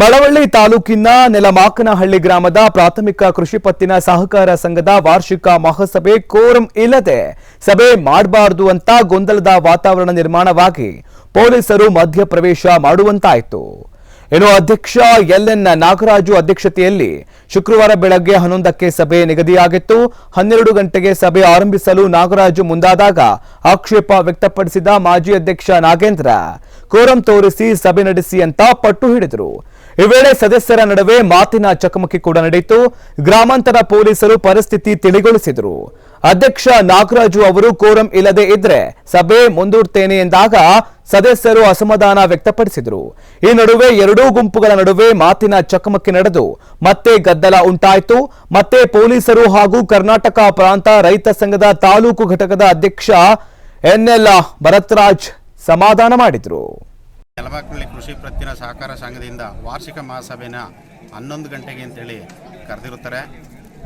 ಮಳವಳ್ಳಿ ತಾಲೂಕಿನ ನೆಲಮಾಕನಹಳ್ಳಿ ಗ್ರಾಮದ ಪ್ರಾಥಮಿಕ ಕೃಷಿ ಪತ್ತಿನ ಸಹಕಾರ ಸಂಘದ ವಾರ್ಷಿಕ ಮಹಾಸಭೆ ಕೋರಂ ಇಲ್ಲದೆ ಸಭೆ ಮಾಡಬಾರದು ಅಂತ ಗೊಂದಲದ ವಾತಾವರಣ ನಿರ್ಮಾಣವಾಗಿ ಪೊಲೀಸರು ಮಧ್ಯಪ್ರವೇಶ ಮಾಡುವಂತಾಯಿತು. ಇನ್ನು ಅಧ್ಯಕ್ಷ ಎಲ್ಎನ್ ನಾಗರಾಜು ಅಧ್ಯಕ್ಷತೆಯಲ್ಲಿ ಶುಕ್ರವಾರ ಬೆಳಗ್ಗೆ ಹನ್ನೊಂದಕ್ಕೆ ಸಭೆ ನಿಗದಿಯಾಗಿತ್ತು. ಹನ್ನೆರಡು ಗಂಟೆಗೆ ಸಭೆ ಆರಂಭಿಸಲು ನಾಗರಾಜು ಮುಂದಾದಾಗ ಆಕ್ಷೇಪ ವ್ಯಕ್ತಪಡಿಸಿದ ಮಾಜಿ ಅಧ್ಯಕ್ಷ ನಾಗೇಂದ್ರ, ಕೋರಂ ತೋರಿಸಿ ಸಭೆ ನಡೆಸಿ ಅಂತ ಪಟ್ಟು ಹಿಡಿದರು. ಈ ವೇಳೆ ಸದಸ್ಯರ ನಡುವೆ ಮಾತಿನ ಚಕಮಕಿ ಕೂಡ ನಡೆಯಿತು. ಗ್ರಾಮಾಂತರ ಪೊಲೀಸರು ಪರಿಸ್ಥಿತಿ ತಿಳಿಗೊಳಿಸಿದರು. ಅಧ್ಯಕ್ಷ ನಾಗರಾಜು ಅವರು ಕೋರಂ ಇಲ್ಲದೆ ಇದ್ರೆ ಸಭೆ ಮುಂದೂಡ್ತೇನೆ ಎಂದಾಗ ಸದಸ್ಯರು ಅಸಮಾಧಾನ ವ್ಯಕ್ತಪಡಿಸಿದರು. ಈ ನಡುವೆ ಎರಡೂ ಗುಂಪುಗಳ ನಡುವೆ ಮಾತಿನ ಚಕಮಕಿ ನಡೆದು ಮತ್ತೆ ಗದ್ದಲ ಉಂಟಾಯಿತು. ಮತ್ತೆ ಪೊಲೀಸರು ಹಾಗೂ ಕರ್ನಾಟಕ ಪ್ರಾಂತ ರೈತ ಸಂಘದ ತಾಲೂಕು ಘಟಕದ ಅಧ್ಯಕ್ಷ ಎನ್ಎಲ್ ಭರತ್ರಾಜ್ ಸಮಾಧಾನ ಮಾಡಿದ್ರು. ಯಲಬಾಕನಹಳ್ಳಿ ಕೃಷಿ ಪ್ರತ್ತಿನ ಸಹಕಾರ ಸಂಘದಿಂದ ವಾರ್ಷಿಕ ಮಹಾಸಭೆನ ಹನ್ನೊಂದು ಗಂಟೆಗೆ ಅಂತೇಳಿ ಕರೆದಿರುತ್ತಾರೆ.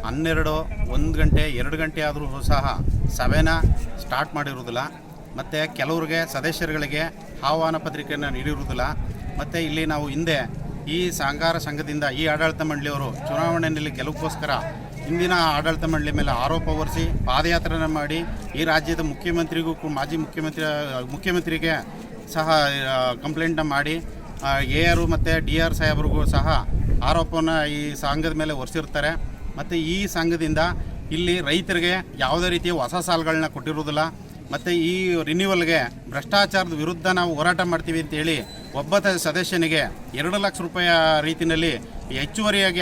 ಹನ್ನೆರಡು, ಒಂದು ಗಂಟೆ, ಎರಡು ಗಂಟೆ ಆದರೂ ಸಹ ಸಭೆನ ಸ್ಟಾರ್ಟ್ ಮಾಡಿರುವುದಿಲ್ಲ. ಮತ್ತು ಕೆಲವ್ರಿಗೆ, ಸದಸ್ಯರುಗಳಿಗೆ ಆಹ್ವಾನ ಪತ್ರಿಕೆಯನ್ನು ನೀಡಿರುವುದಿಲ್ಲ. ಮತ್ತು ಇಲ್ಲಿ ನಾವು ಹಿಂದೆ ಈ ಸಹಕಾರ ಸಂಘದಿಂದ ಈ ಆಡಳಿತ ಮಂಡಳಿಯವರು ಚುನಾವಣೆಯಲ್ಲಿ ಗೆಲುವುಗೋಸ್ಕರ ಹಿಂದಿನ ಆಡಳಿತ ಮಂಡಳಿ ಮೇಲೆ ಆರೋಪ ಹೊರಿಸಿ ಪಾದಯಾತ್ರೆಯನ್ನು ಮಾಡಿ ಈ ರಾಜ್ಯದ ಮುಖ್ಯಮಂತ್ರಿಗೂ ಮಾಜಿ ಮುಖ್ಯಮಂತ್ರಿ, ಮುಖ್ಯಮಂತ್ರಿಗೆ ಸಹ ಕಂಪ್ಲೇಂಟ್ನ ಮಾಡಿ ಎ ಆರು ಮತ್ತು ಡಿ ಆರ್ ಸಾಹೇಬ್ರಿಗೂ ಸಹ ಆರೋಪವನ್ನು ಈ ಸಂಘದ ಮೇಲೆ ಒರೆಸಿರ್ತಾರೆ. ಮತ್ತು ಈ ಸಂಘದಿಂದ ಇಲ್ಲಿ ರೈತರಿಗೆ ಯಾವುದೇ ರೀತಿಯ ಹೊಸ ಸಾಲಗಳನ್ನ ಕೊಟ್ಟಿರುವುದಿಲ್ಲ. ಮತ್ತು ಈ ರಿನ್ಯೂವಲ್ಗೆ ಭ್ರಷ್ಟಾಚಾರದ ವಿರುದ್ಧ ನಾವು ಹೋರಾಟ ಮಾಡ್ತೀವಿ ಅಂತೇಳಿ ಒಬ್ಬ ಸದಸ್ಯನಿಗೆ ಎರಡು ಲಕ್ಷ ರೂಪಾಯಿ ರೀತಿಯಲ್ಲಿ ಹೆಚ್ಚುವರಿಯಾಗಿ